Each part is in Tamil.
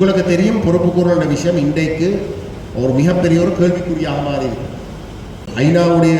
உங்களுக்கு தெரியும் பொறுப்புக்கூறல் விஷயம் இன்றைக்கு ஒரு மிகப்பெரிய ஒரு கேள்விக்குறியாக மாறி இருக்கு ஐநாவுடைய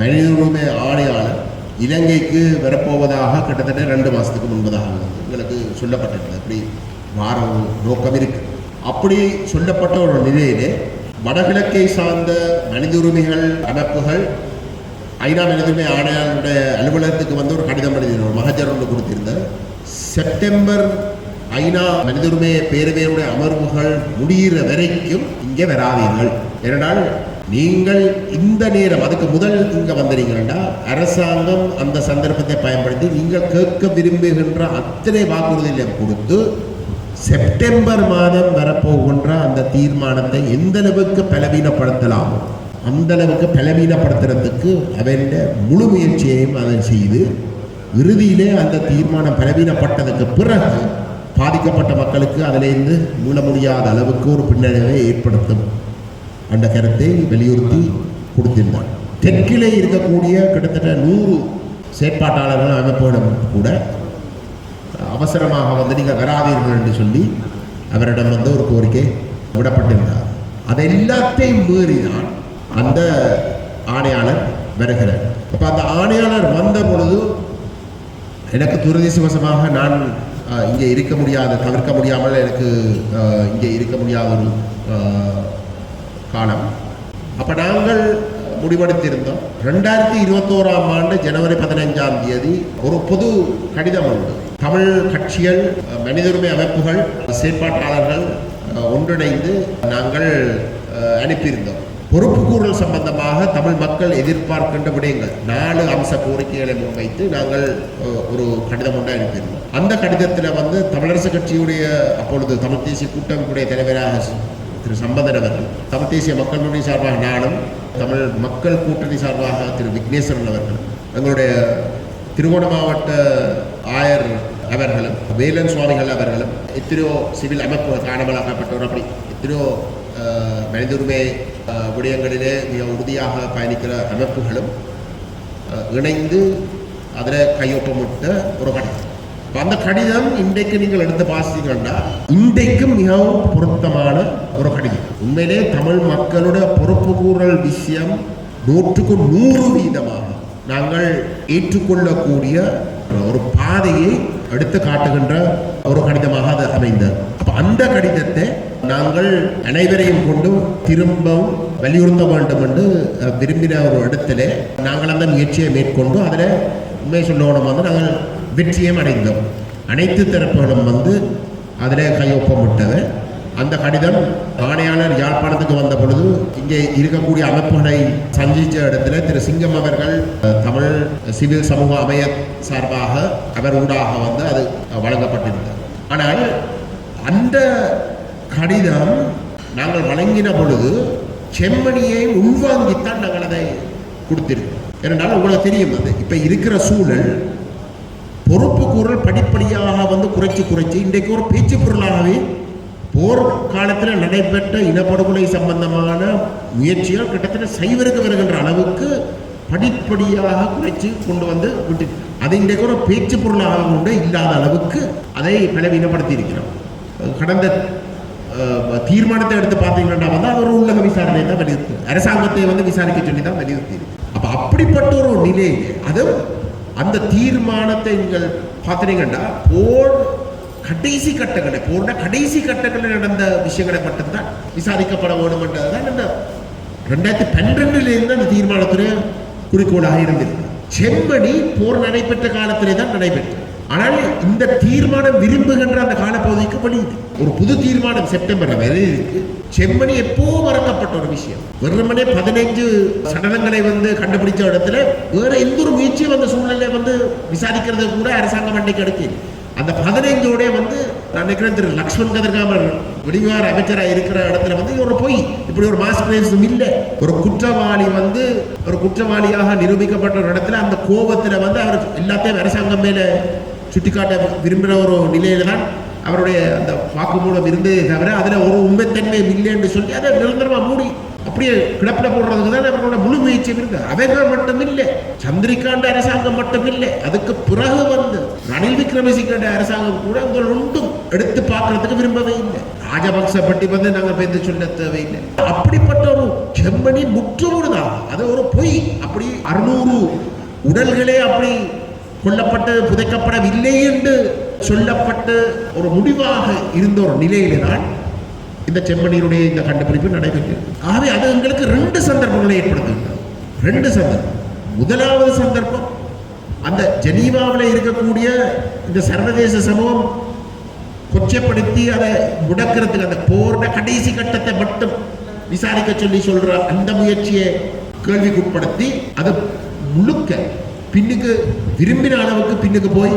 மனித உரிமை ஆணையாளர் இலங்கைக்கு வரப்போவதாக கிட்டத்தட்ட ரெண்டு மாதத்துக்கு முன்பதாக எங்களுக்கு சொல்லப்பட்டிருக்கு அப்படி வார ஒரு நோக்கம் இருக்கு. அப்படி சொல்லப்பட்ட ஒரு நிலையிலே வடகிழக்கை சார்ந்த மனித உரிமைகள் அமைப்புகள் ஐநா மனித உரிமை ஆணையாளருடைய அலுவலகத்துக்கு வந்து ஒரு கடிதம் எழுதினார். ஒரு மகஜர் ஒன்று கொடுத்திருந்தார். செப்டம்பர் ஐநா மனித உரிமை பேரவையுடைய அமர்வுகள் முடிகிற வரைக்கும் இங்கே வராதீர்கள். ஏனென்றால் நீங்கள் இந்த நேரம் அதுக்கு முதல் இங்கே வந்தீங்கன்னா அரசாங்கம் அந்த சந்தர்ப்பத்தை பயன்படுத்தி நீங்கள் கேட்க விரும்புகின்ற அத்தனை வாக்குறுதிகளையும் கொடுத்து செப்டம்பர் மாதம் வரப்போகின்ற அந்த தீர்மானத்தை எந்த அளவுக்கு பலவீனப்படுத்தலாம்? அந்த அளவுக்கு பலவீனப்படுத்துறதுக்கு அவருடைய முழு முயற்சியையும் அதை செய்து இறுதியிலே அந்த தீர்மானம் பலவீனப்பட்டதுக்கு பிறகு பாதிக்கப்பட்ட மக்களுக்கு அதிலிருந்து மீள முடியாத அளவுக்கு ஒரு பின்னடைவை ஏற்படுத்தும் அந்த கருத்தை வலியுறுத்தி கொடுத்திருந்தார். தெற்கிலே இருக்கக்கூடிய கிட்டத்தட்ட நூறு செயற்பாட்டாளர்கள் அமைப்பிடம் கூட அவசரமாக வந்து நீங்கள் வராதீர்கள் என்று சொல்லி அவரிடம் வந்து ஒரு கோரிக்கை விடப்பட்டிருந்தார். அதை எல்லாத்தையும் மீறிதான் அந்த ஆணையாளர் வருகிறார். அப்போ அந்த ஆணையாளர் வந்த பொழுது எனக்கு துரதிசுவசமாக நான் இங்கே இருக்க முடியாத தவிர்க்க முடியாமல் எனக்கு அஹ், இங்கே இருக்க முடியாத ஒரு காலம். அப்போ நாங்கள் முடிவெடுத்திருந்தோம். ரெண்டாயிரத்தி இருபத்தோராம் ஆண்டு ஜனவரி பதினைஞ்சாம் தேதி ஒரு பொது கடிதம் உண்டு. தமிழ் கட்சிகள் மனிதருமை மனித உரிமை அமைப்புகள் செயற்பாட்டாளர்கள் அஹ், ஒன்றிணைந்து நாங்கள் அஹ், அனுப்பியிருந்தோம். பொறுப்புக்கூறல் சம்பந்தமாக தமிழ் மக்கள் எதிர்பார்க்கின்ற விடயங்கள் நாலு அம்ச கோரிக்கைகளை முன்வைத்து நாங்கள் ஒரு கடிதம் ஒன்று அனுப்பியிருந்தோம். அந்த கடிதத்தில் வந்து தமிழரசு கட்சியுடைய அப்பொழுது தமிழ் தேசிய கூட்டமைப்புடைய தலைவராக திரு சம்பந்தன் அவர்கள் தமிழ் தேசிய மக்கள் முன்னணி சார்பாக நானும் தமிழ் மக்கள் கூட்டணி சார்பாக திரு விக்னேஸ்வரன் அவர்கள் எங்களுடைய திருவோண மாவட்ட ஆயர் அவர்களும் வேலன் சுவாமிகள் அவர்களும் எத்தனையோ சிவில் அமைப்புகள் காணாமலாக்கப்பட்டோர் அப்படி எத்தனையோ மனித உரிமை விடயங்களிலே மிக உறுதியாக பயணிக்கிற அமைப்புகளும் இணைந்து அதில் கையொப்பமிட்ட ஒரு கடிதம் அந்த கடிதம் இன்றைக்கு நீங்கள் எடுத்து வாசித்தீங்கன்னா இன்றைக்கும் மிகவும் பொருத்தமான ஒரு கடிதம். உண்மையிலே தமிழ் மக்களுடைய பொறுப்பு கூறல் விஷயம் நூற்றுக்கு நூறு வீதமாக நாங்கள் ஏற்றுக்கொள்ளக்கூடிய ஒரு பாதையை எடுத்து காட்டுகின்ற ஒரு கடிதமாக அது அமைந்தது. அந்த கடிதத்தை நாங்கள் அனைவரையும் கொண்டு திரும்பவும் வலியுறுத்த வேண்டும் என்று விரும்பின ஒரு இடத்துல நாங்கள் அந்த முயற்சியை மேற்கொண்டு அதில் உண்மை சொல்லணும் வந்து நாங்கள் வெற்றியும் அடைந்தோம். அனைத்து தரப்புகளும் வந்து அதில் கையொப்பமிட்டது. அந்த கடிதம் ஆணையாளர் யாழ்ப்பாணத்துக்கு வந்த பொழுது இங்கே இருக்கக்கூடிய அமைப்புகளை சந்தித்த இடத்துல திரு சிங்கம் அவர்கள் தமிழ் சிவில் சமூக அமைய சார்பாக அவர் ஊடாக வந்து அது வழங்கப்பட்டிருந்தது. ஆனால் அந்த கடிதம் நாங்கள் வழங்கின பொழுது செம்மணியை உள்வாங்கித்தான் நாங்கள் அதை கொடுத்திருக்கோம். ஏனென்றால் உங்களுக்கு தெரியும் அது. இப்போ இருக்கிற சூழல் பொறுப்பு கூறல் படிப்படியாக வந்து குறைச்சி குறைச்சி. இன்றைக்கு ஒரு பேச்சு பொருளாகவே போர் காலத்தில் நடைபெற்ற இனப்படுகொலை சம்பந்தமான முயற்சிகள் கிட்டத்தட்ட சைவருக்கு வருகின்ற அளவுக்கு படிப்படியாக குறைச்சி கொண்டு வந்து விட்டு அதை இன்றைக்கு ஒரு பேச்சு பொருளாக கூட இல்லாத அளவுக்கு அதை பலவீனப்படுத்தி இருக்கிறோம் கடந்த தீர்மானத்தை எடுத்து பார்த்தீங்கன்னா வந்து அது ஒரு உள்ளக விசாரணை தான் வலியுறுத்தி அரசாங்கத்தை வந்து விசாரிக்க சொல்லி தான் வலியுறுத்தி அப்போ அப்படிப்பட்ட ஒரு நிலையிலே அதுவும் அந்த தீர்மானத்தை நீங்கள் பார்த்தீங்கன்னா போர் கடைசி கட்டங்களை போர்னா கடைசி கட்டங்களில் நடந்த விஷயங்களை மட்டும்தான் விசாரிக்கப்பட வேண்டும் என்றதுதான் இந்த ரெண்டாயிரத்தி பன்னிரெண்டுலேருந்து அந்த தீர்மானத்துறை குறிக்கோளாக இருந்தது. செம்மணி போர் நடைபெற்ற காலத்திலே தான் நடைபெற்றது. ஆனால் இந்த தீர்மானம் விரும்புகின்ற அந்த காலப்பகுதிக்கு வெளியுது ஒரு புது தீர்மானம் செப்டம்பர் வரை இருக்கு. செம்மணி எப்போ மறக்கப்பட்ட ஒரு விஷயம்? வெறுமனே பதினைஞ்சு சடலங்களை வந்து கண்டுபிடிச்ச இடத்துல வேற எந்த ஒரு முயற்சியும் அந்த சூழ்நிலை வந்து விசாரிக்கிறது கூட அரசாங்கம் அன்னைக்கு எடுக்கல. அந்த பதினைஞ்சோட வந்து நான் நினைக்கிறேன் திரு லக்ஷ்மண் கதிர்காமர் வெளிவார அமைச்சராக இருக்கிற இடத்துல வந்து ஒரு பொய் இப்படி ஒரு மாஸ் பிரேசம் இல்லை. ஒரு குற்றவாளி வந்து ஒரு குற்றவாளியாக நிரூபிக்கப்பட்ட ஒரு இடத்துல அந்த கோபத்தில் வந்து அவர் எல்லாத்தையும் அரசாங்கம் மேலே சுட்டிக்காட்ட விரும்புகிற ஒரு நிலையில தான் அவருடைய அந்த வாக்குமூலம் இருந்ததே தவிர அதில் ஒரு உண்மைத்தன்மை இல்லை என்று சொல்லி அதை நிரந்தரமாக மூடி அப்படியே கிடப்பிட போடுறதுக்கு தான் அவர்களோட முழு முயற்சியும் இருந்தது அவர்கள் மட்டும் இல்லை சந்திரிகாண்ட அரசாங்கம் மட்டும் இல்லை அதுக்கு பிறகு வந்து ரணில் விக்ரமசிங்கண்ட அரசாங்கம் கூட உங்கள் ஒன்றும் எடுத்து பார்க்கறதுக்கு விரும்பவே இல்லை. ராஜபக்ச பற்றி வந்து நாங்கள் பேருந்து சொல்ல தேவையில்லை. அப்படிப்பட்ட ஒரு செம்மணி முற்றுமுடுதான் அது ஒரு பொய். அப்படி அறுநூறு உடல்களே அப்படி கொல்லப்பட்டு புதைக்கப்படவில்லை என்று சொல்லப்பட்டு ஒரு முடிவாக இருந்த ஒரு நிலையிலே தான் இந்த செம்மணியினுடைய இந்த கண்டுபிடிப்பு நடைபெற்றது. ஆகவே அது எங்களுக்கு ரெண்டு சந்தர்ப்பங்களை ஏற்படுத்துகின்றது. ரெண்டு சந்தர்ப்பம். முதலாவது சந்தர்ப்பம் அந்த ஜெனீவாவில் இருக்கக்கூடிய இந்த சர்வதேச சமூகம் கொச்சப்படுத்தி அதை முடக்கிறதுக்கு அந்த போர்ட கடைசி கட்டத்தை மட்டும் விசாரிக்க சொல்லி சொல்ற அந்த முயற்சியை கேள்விக்குட்படுத்தி அது முழுக்க பின்னுக்கு விரும்பின அளவுக்கு பின்னுக்கு போய்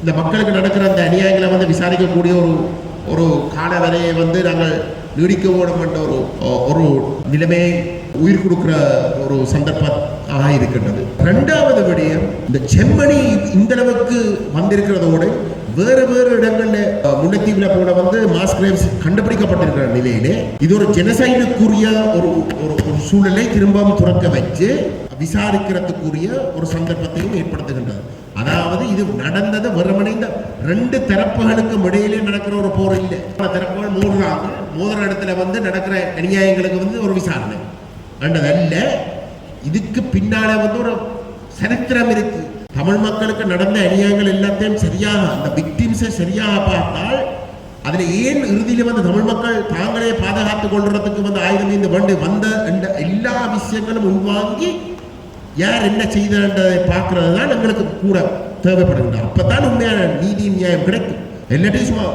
இந்த மக்களுக்கு நடக்கிற அந்த அநியாயங்களை வந்து விசாரிக்கக்கூடிய ஒரு ஒரு கால வரையை வந்து நாங்கள் நீடிக்க ஓடும் ஒரு ஒரு நிலைமையை உயிர் கொடுக்குற ஒரு சந்தர்ப்பமாக இருக்கின்றது. ரெண்டாவது விடயம் இந்த செம்மணி இந்த அளவுக்கு வந்திருக்கிறதோடு வேறு வேறு இடங்கள்ல அஹ், முல்லைத்தீவுல கூட வந்து மாஸ் கிரைம்ஸ் கண்டுபிடிக்கப்பட்டிருக்கிற நிலையிலே இது ஒரு ஜெனசைடுக்குரிய ஒரு ஒரு ஒரு சூழலை திரும்பவும் துறக்க வச்சு விசாரிக்கிறதுக்குரிய ஒரு சந்தர்ப்பத்தையும் ஏற்படுத்துகின்றது. அதாவது இது நடந்தது வெறுமனே இந்த ரெண்டு தரப்புகளுக்கும் இடையிலே நடக்கிற ஒரு போர் இல்லை. பல தரப்புகள் மோதுறாங்க. மோதுற இடத்துல வந்து நடக்கிற அநியாயங்களுக்கு வந்து ஒரு விசாரணை. அல்ல இதுக்கு பின்னால வந்து ஒரு சரித்திரம் இருக்கு. தமிழ் மக்களுக்கு நடந்த அநியாயங்கள் எல்லாத்தையும் சரியாக அந்த விக்டிம்ஸை சரியாக பார்த்தால் அதில் ஏன் இறுதியில வந்து தமிழ் மக்கள் தாங்களே பாதுகாத்துக் கொள்றதுக்கு வந்து ஆயுதம் இந்த வண்டு வந்த என்ற எல்லா விஷயங்களும் உள்வாங்கி யார் என்ன செய்தன்றதை பார்க்கறது தான் எங்களுக்கு கூட தேவைப்படுகின்றது அப்பதான் உண்மையான நீதி நியாயம் கிடைக்கும். எல்லாத்தையும் சும்மா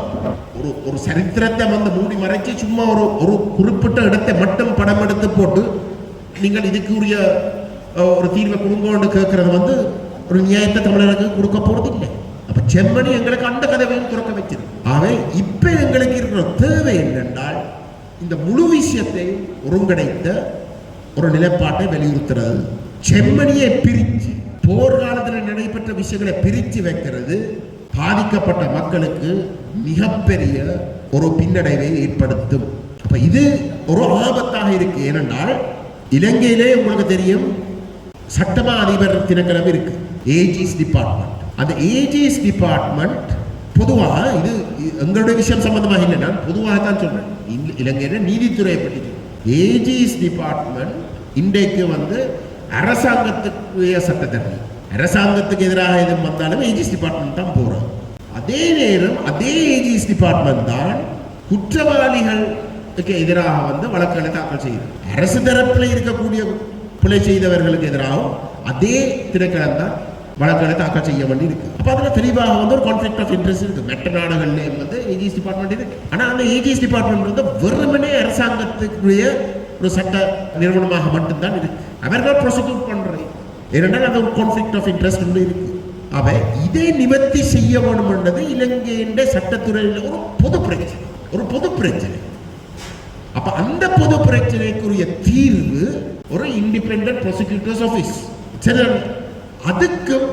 ஒரு ஒரு சரித்திரத்தை வந்து மூடி மறைச்சி சும்மா ஒரு ஒரு குறிப்பிட்ட இடத்தை மட்டும் படம் எடுத்து போட்டு நீங்கள் இதுக்குரிய ஒரு தீர்வை கொடுங்கோன்னு கேட்கறது வந்து ஒரு நியாயத்தை தமிழர்களுக்கு கொடுக்க போறதில்லை அப்ப செம்மணி எங்களுக்கு அந்த கதவையும் திறக்க வச்சது ஆக இப்ப எங்களுக்கு இருக்கிற தேவை என்னென்றால் இந்த முழு விஷயத்தை ஒருங்கிணைத்த ஒரு நிலைப்பாட்டை வலியுறுத்துறது செம்மணியை பிரிச்சு போர்க்காலத்தில் நடைபெற்ற விஷயங்களை பிரித்து வைக்கிறது பாதிக்கப்பட்ட மக்களுக்கு மிகப்பெரிய ஒரு பின்னடைவை ஏற்படுத்தும் அப்ப இது ஒரு ஆபத்தாக இருக்கு ஏனென்றால் இலங்கையிலே உங்களுக்கு தெரியும் சட்டமா அதிபர் தினக்கிழமை இருக்கு ஏஜிஸ் டிபார்ட்மெண்ட் அந்த ஏஜிஸ் டிபார்ட்மெண்ட் பொதுவாக இது எங்களுடைய விஷயம் சம்பந்தமாக இல்லை. நான் பொதுவாக தான் சொல்றேன். இலங்கையில நீதித்துறையை பற்றி ஏஜிஸ் டிபார்ட்மெண்ட் இன்றைக்கு வந்து அரசாங்கத்துக்குரிய சட்டத்தரணி. அரசாங்கத்துக்கு எதிராக எதுவும் வந்தாலும் ஏஜிஸ் டிபார்ட்மெண்ட் தான் போறோம். அதே நேரம் அதே ஏஜிஸ் டிபார்ட்மெண்ட் தான் குற்றவாளிகளுக்கு எதிராக வந்து வழக்குகளை தாக்கல் செய்யுது. அரசு தரப்பில் இருக்கக்கூடிய பிழை செய்தவர்களுக்கு எதிராகவும் அதே திணைக்களம் தான் வழக்குகளை தாக்கல் செய்ய வேண்டி இருக்கு அப்ப அதுல தெளிவாக வந்து ஒரு கான்ஃபிளிக் ஆஃப் இன்ட்ரெஸ்ட் இருக்கு. மெட்ட நாடுகள்லயும் வந்து ஏஜிஎஸ் டிபார்ட்மெண்ட் இருக்கு. ஆனா அந்த ஏஜிஎஸ் டிபார்ட்மெண்ட் வந்து வெறுமனே அரசாங்கத்துக்குரிய ஒரு சட்ட நிறுவனமாக மட்டும்தான் இருக்கு. அவர்கள் ப்ரொசிக்யூட் பண்ணுறது ஏனென்றால் அது ஒரு கான்ஃபிளிக் ஆஃப் இன்ட்ரெஸ்ட் ஒன்று இருக்கு. அவ இதை நிவர்த்தி செய்ய வேண்டும் என்றது இலங்கையின் சட்டத்துறையில் ஒரு பொது பிரச்சனை. ஒரு பொது பிரச்சனை. அப்ப அந்த பொது பிரச்சனைக்குரிய தீர்வு ஒரு இண்டிபெண்டன்ட் ப்ரொசிக்யூட்டர்ஸ் ஆஃபீஸ் சரி அதுக்கும்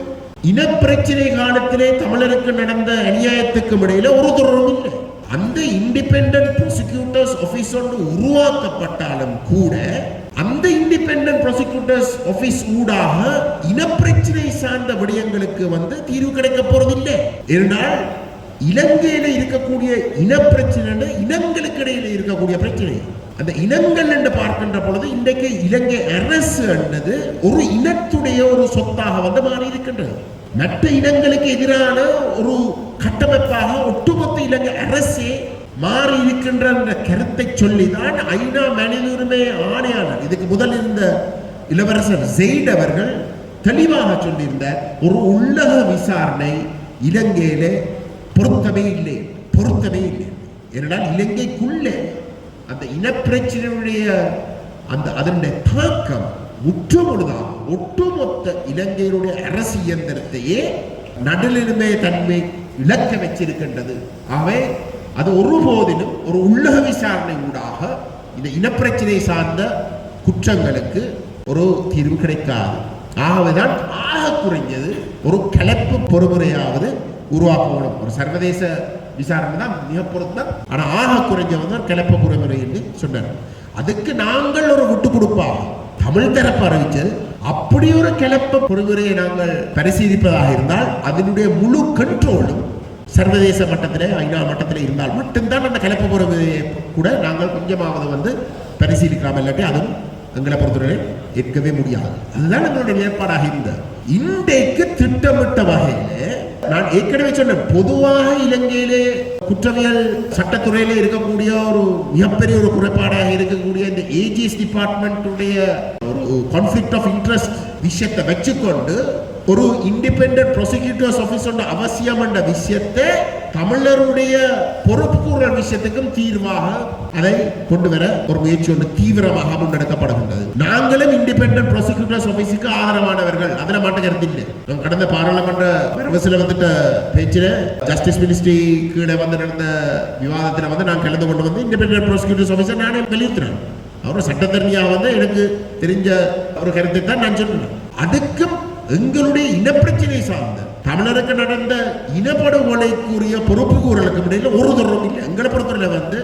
இனப்பிரச்சனை காலத்திலே தமிழருக்கு நடந்த அநியாயத்துக்கும் இடையில ஒரு தொடர்பும் இல்லை. அந்த இண்டிபெண்டன்ட் ப்ரோசிக்யூட்டர்ஸ் ஆஃபீஸ் ஒன்று உருவாக்கப்பட்டாலும் கூட அந்த இண்டிபெண்டன்ட் ப்ரோசிக்யூட்டர்ஸ் ஆஃபீஸ் ஊடாக இனப்பிரச்சனை சார்ந்த விடயங்களுக்கு வந்து தீர்வு கிடைக்க போறதில்லை. என்றால் இலங்கையில இருக்கக்கூடிய இனப்பிரச்சனை இனங்களுக்கு இடையில இருக்கக்கூடிய பிரச்சனை. அந்த இனங்கள் என்று பார்க்கின்ற பொழுது இன்றைக்கு இலங்கை அரசு என்றது ஒரு இனத்துடைய ஒரு சொத்தாக வந்து மாறி இருக்கின்றது மற்ற இனங்களுக்கு எதிரான ஒரு கட்டமைப்பாக ஒட்டுமொத்த இலங்கை அரசே மாறி இருக்கின்ற கருத்தை சொல்லிதான் ஐநா மனித உரிமை ஆணையாளர் இதுக்கு முதல் இருந்த இளவரசர் ஜெயிட் அவர்கள் தெளிவாக சொல்லியிருந்தார் ஒரு உள்ளக விசாரணை இலங்கையிலே பொருத்தமே இல்லை பொருத்தமே இல்லை. ஏனென்றால் இலங்கைக்குள்ளே அந்த இனப்பிரச்சனையுடைய அந்த அதனுடைய தாக்கம் முற்றுமுழுதாக ஒட்டுமொத்த இலங்கையினுடைய அரசு இயந்திரத்தையே நடுநிலைமை தன்மை இழக்க வச்சிருக்கின்றது. ஆகவே அது ஒருபோதிலும் ஒரு உள்ளக விசாரணை ஊடாக இந்த இனப்பிரச்சனை சார்ந்த குற்றங்களுக்கு ஒரு தீர்வு கிடைக்காது. ஆகவேதான் ஆக குறைஞ்சது ஒரு கலப்பு பொறுமுறையாவது உருவாக்கணும். ஒரு சர்வதேச விசாரணை தான் மிக பொருத்தம். ஆனால் ஆக குறைஞ்ச வந்து ஒரு என்று சொன்னார். அதுக்கு நாங்கள் ஒரு விட்டு கொடுப்பா தமிழ் தரப்பு அறிவிச்சது அப்படி ஒரு கிளப்ப பொறுமுறையை நாங்கள் பரிசீலிப்பதாக இருந்தால் அதனுடைய முழு கண்ட்ரோலும் சர்வதேச மட்டத்தில் ஐநா மட்டத்தில் இருந்தால் மட்டும்தான் அந்த கிளப்ப பொறுமையை கூட நாங்கள் கொஞ்சமாவது வந்து பரிசீலிக்கலாம் இல்லாட்டி அதுவும் எங்களை பொறுத்தவரை ஏற்கவே முடியாது. அதுதான் எங்களுடைய நிலைப்பாடாக இருந்தது. இன்றைக்கு திட்டமிட்ட வகையில் நான் ஏற்கனவே சொன்னேன் பொதுவாக இலங்கையிலே குற்றவியல் சட்டத்துறையில இருக்கக்கூடிய ஒரு மிகப்பெரிய ஒரு குறைபாடாக இருக்கக்கூடிய இந்த ஏஜிஎஸ் டிபார்ட்மெண்ட்டுடைய ஒரு கான்ஃபிளிக்ட் ஆஃப் இன்ட்ரெஸ்ட் விஷயத்தை வச்சுக்கொண்டு ஒரு இண்டிபெண்டன்ட் ப்ரொசிக்யூட்டர்ஸ் ஆஃபீஸோட அவசியம் என்ற விஷயத்தை தமிழருடைய பொறுப்புக்கூறல் விஷயத்துக்கும் தீர்வாக அதை கொண்டு வர ஒரு முயற்சி ஒன்று தீவிரமாக முன்னெடுக்கப்படுகின்றது. நாங்களும் இண்டிபெண்டன்ட் ப்ரொசிக்யூட்டர்ஸ் ஆஃபீஸுக்கு ஆதரவானவர்கள். அதில் மாட்ட கருத்து இல்லை நான் கடந்த பாராளுமன்ற விமர்சனம் வந்துட்ட பேச்சில் ஜஸ்டிஸ் மினிஸ்ட்ரி கீழே வந்து நடந்த விவாதத்தில் வந்து நான் கலந்து கொண்டு வந்து இண்டிபெண்டன்ட் ப்ராசிக்யூட்டர்ஸ் ஆஃபீஸர் நானே வெளியிட்டுறேன். அவர் சட்டத்தரணியாக வந்து எனக்கு தெரிஞ்ச ஒரு கருத்தை தான் நான் சொன்னேன் அதுக்கும் எங்களுடைய இனப்பிரச்சனை சார்ந்த தமிழருக்கு நடந்த இனப்படுகொலைக்குரிய பொறுப்பு கூறலுக்கு இடையில் ஒரு தொடர்பு இல்லை. எங்களை பொறுத்தவரையில் வந்து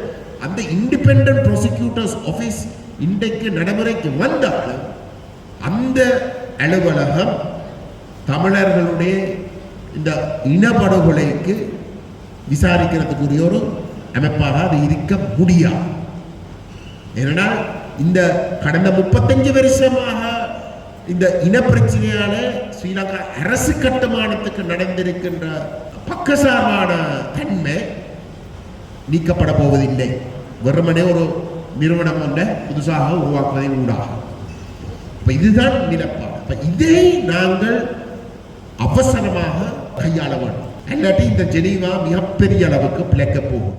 அந்த இண்டிபெண்ட் ப்ராசிக்யூட்டர்ஸ் ஆஃபீஸ் இன்றைக்கு நடைமுறைக்கு வந்தாலும் அந்த அலுவலகம் தமிழர்களுடைய இந்த இனப்படுகொலைக்கு விசாரிக்கிறதுக்குரிய ஒரு அமைப்பாக அது இருக்க முடியாது. ஏன்னா இந்த கடந்த முப்பத்தஞ்சு வருஷமாக இந்த இனப்பிரச்சனையால ஸ்ரீலங்கா அரசு கட்டுமானத்துக்கு நடந்திருக்கின்ற பக்கசார்பான தன்மை நீக்கப்பட போவதில்லை. வெறுமனே ஒரு நிறுவனம் ஒன்றை புதுசாக உருவாக்குவதை உண்டாகும். இப்போ இதுதான் நிலப்பாடு இப்போ இதை நாங்கள் அவசரமாக கையாள வேண்டும். இல்லாட்டி இந்த ஜெனீவா மிகப்பெரிய அளவுக்கு பிழைக்க போகும்.